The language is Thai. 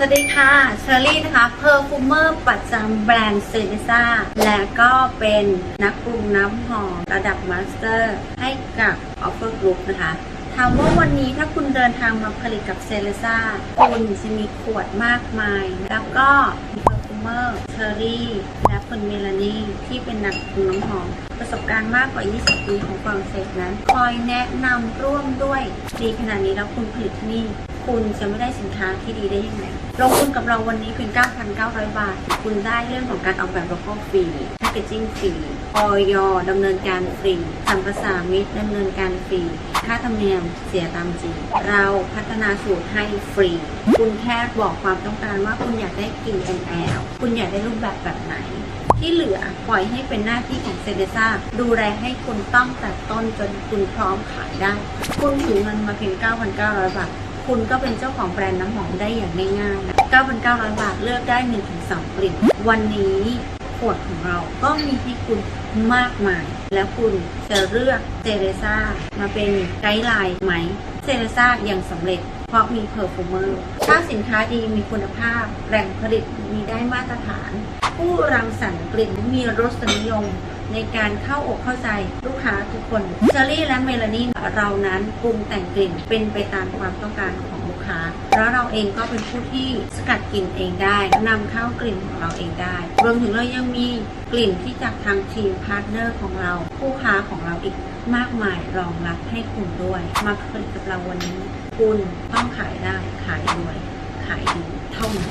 สวัสดีค่ะเชอรี่นะคะเพอร์ฟูเมอร์ประจำแบรนด์เซเนซ่าและก็เป็นนักปรุงน้ำหอมระดับมาสเตอร์ให้กับ Offer Group นะคะถามว่าวันนี้ถ้าคุณเดินทางมาผลิตกับเซเลซ่าคุณจะมีขวดมากมาย แล้วก็มีเพอร์ฟูเมอร์เชอรี่และคุณเมลานีที่เป็นนักปรุงน้ำหอมประสบการณ์มากกว่า 20 ปีของฝรั่งเศสนั้น คอยแนะนำร่วมด้วยดีขนาดนี้แล้วคุณผลิตที่นี่ คุณจะไม่ได้สินค้าที่ดีได้ยังไงลงทุนกับเราวันนี้เพียง 9,900 บาท คุณได้เรื่องของการออกแบบโลโก้ฟรีแพคเกจิ้งฟรีออยดำเนินการฟรีสัมภาษามิตรดำเนินการฟรี ค่าธรรมเนียมเสียตามจริง เราพัฒนาสูตรให้ฟรี คุณแค่บอกความต้องการว่าคุณอยากได้กลิ่น ML คุณอยากได้รูปแบบแบบไหน ที่เหลือปล่อยให้เป็นหน้าที่ของเซเดซ่าดูแลให้คุณต้องแต่ต้นจนคุณพร้อมขายได้ คุณถือเงินมาเพียง 9,900 บาท คุณก็เป็นเจ้าของแบรนด์น้ำหอมได้อย่างง่ายๆ 9,900 บาทเลือกได้ 1-2 กลิ่น วันนี้ขวดของเราก็มีให้คุณมากมาย แล้วคุณจะเลือกเซเรซ่ามาเป็นไกด์ไลน์ไหมเซเรซ่าอยังสำเร็จเพราะมีเพอร์ฟูเมอร์ถ้าสินค้าดีมีคุณภาพ แหล่งผลิตมีได้มาตรฐาน ผู้รังสรรค์กลิ่นมีรสนิยม ในการเข้าอกเข้าใจลูกค้าทุกคนเชอรี่และเมลานีเรานั้นปรุงแต่งกลิ่นเป็นไปตามความต้องการของลูกค้า แล้วเราเองก็เป็นผู้ที่สกัดกลิ่นเองได้นำเข้ากลิ่นของเราเองได้ รวมถึงเรายังมีกลิ่นที่จากทางทีมพาร์ทเนอร์ของเราผู้ค้าของเราอีกมากมายรองรับให้คุณด้วย มาผลิตกับเราวันนี้ คุณต้องขายได้ขายด้วย ขายดีเท่านั้น